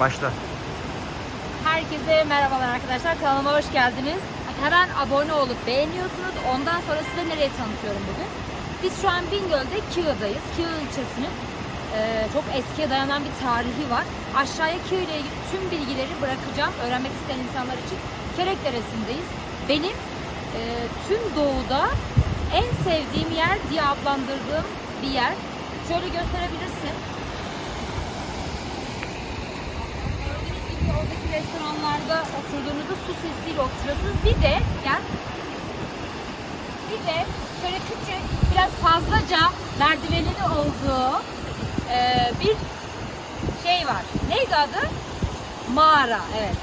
Başla. Herkese merhabalar arkadaşlar. Kanalıma hoş geldiniz. Hemen abone olup beğeniyorsunuz. Ondan sonra size nereye tanıtıyorum bugün. Biz şu an Bingöl'de Kığ'dayız. Kığ ilçesinin e, çok eskiye dayanan bir tarihi var. Aşağıya Kığ ile ilgili tüm bilgileri bırakacağım. Öğrenmek isteyen insanlar için Kerek Deresi'ndeyiz. Benim e, tüm doğuda en sevdiğim yer diye adlandırdığım bir yer. Şöyle gösterebilirsin. Restoranlarda oturduğunuzda su sesiyle oturuyorsunuz. Bir de gel. Bir de şöyle küçük biraz fazlaca merdivenli olduğu e, bir şey var. Neydi adı? Mağara. Evet.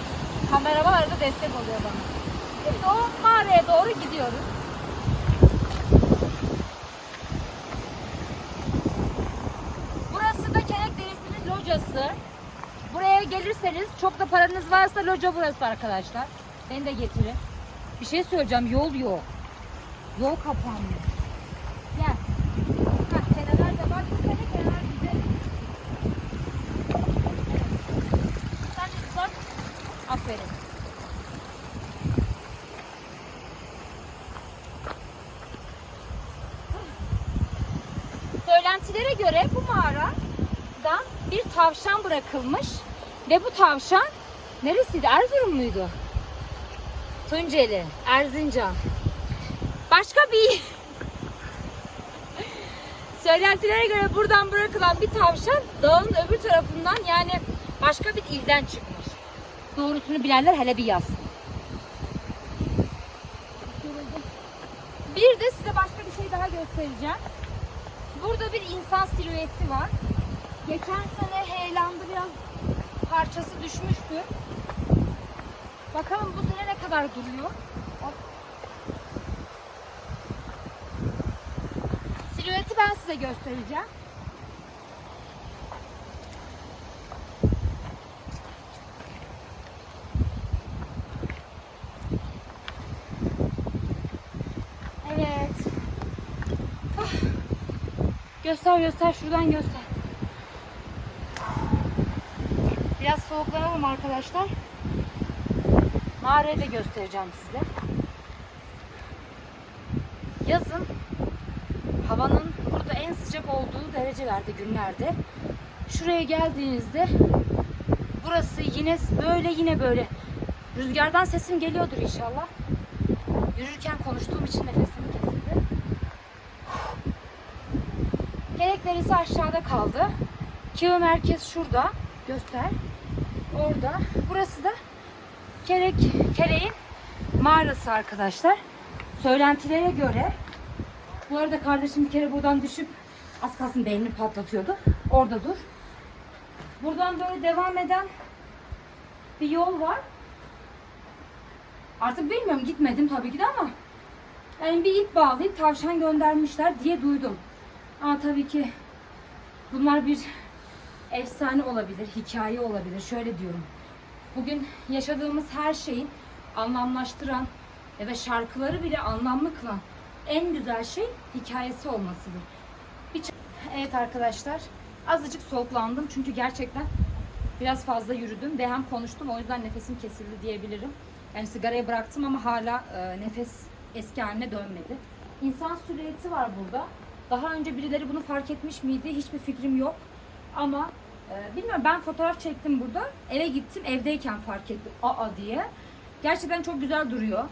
Kameraman arada destek oluyor bana. Şimdi o mağaraya doğru gidiyoruz. Burası da Kelek Deresi'nin locası. Gelirseniz çok da paranız varsa loca burası arkadaşlar. Beni de getirin. Bir şey söyleyeceğim. Yol yok. Yol kapanmış. Gel. Söylentilere göre bu mağaradan bir tavşan bırakılmış ve bu tavşan neresiydi? Erzurum muydu? Tunceli, Erzincan. Başka bir Söylentilere göre buradan bırakılan bir tavşan dağın öbür tarafından yani başka bir ilden çıkmış. Doğrusunu bilenler hele bir yazsın. Bir de size başka bir şey daha göstereceğim. Burada bir insan silüeti var. Geçen sene heyelanda biraz parçası düşmüştü. Bakalım bu sene ne kadar duruyor. Hop. Silüeti ben size göstereceğim. Evet. Ah. Göster göster şuradan göster. Biraz soğuklanalım arkadaşlar. Mağarayı da göstereceğim size. Yazın havanın burada en sıcak olduğu derecelerde günlerde şuraya geldiğinizde burası yine böyle yine böyle rüzgardan sesim geliyordur inşallah. Yürürken konuştuğum için nefesim kesildi. Gerek Deresi aşağıda kaldı. Kığ merkez şurada. Göster. Orada. Burası da Kerek, Kereğin mağarası arkadaşlar. Söylentilere göre bu arada kardeşim bir kere buradan düşüp az kalsın beynini patlatıyordu. Orada dur. Buradan böyle devam eden bir yol var. Artık bilmiyorum gitmedim tabii ki de ama yani bir ip bağlayıp tavşan göndermişler diye duydum. Ama tabii ki bunlar bir efsane olabilir, hikaye olabilir. Şöyle diyorum. Bugün yaşadığımız her şeyin anlamlaştıran ve şarkıları bile anlamlı kılan en güzel şey hikayesi olmasıdır. Evet arkadaşlar, azıcık soğuklandım çünkü gerçekten biraz fazla yürüdüm ve hem konuştum o yüzden nefesim kesildi diyebilirim. Yani sigarayı bıraktım ama hala e, nefes eski haline dönmedi. İnsan silüeti var burada. Daha önce birileri bunu fark etmiş miydi? Hiçbir fikrim yok. Ama e, bilmiyorum ben fotoğraf çektim burada. Eve gittim evdeyken fark ettim aa diye. Gerçekten çok güzel duruyor.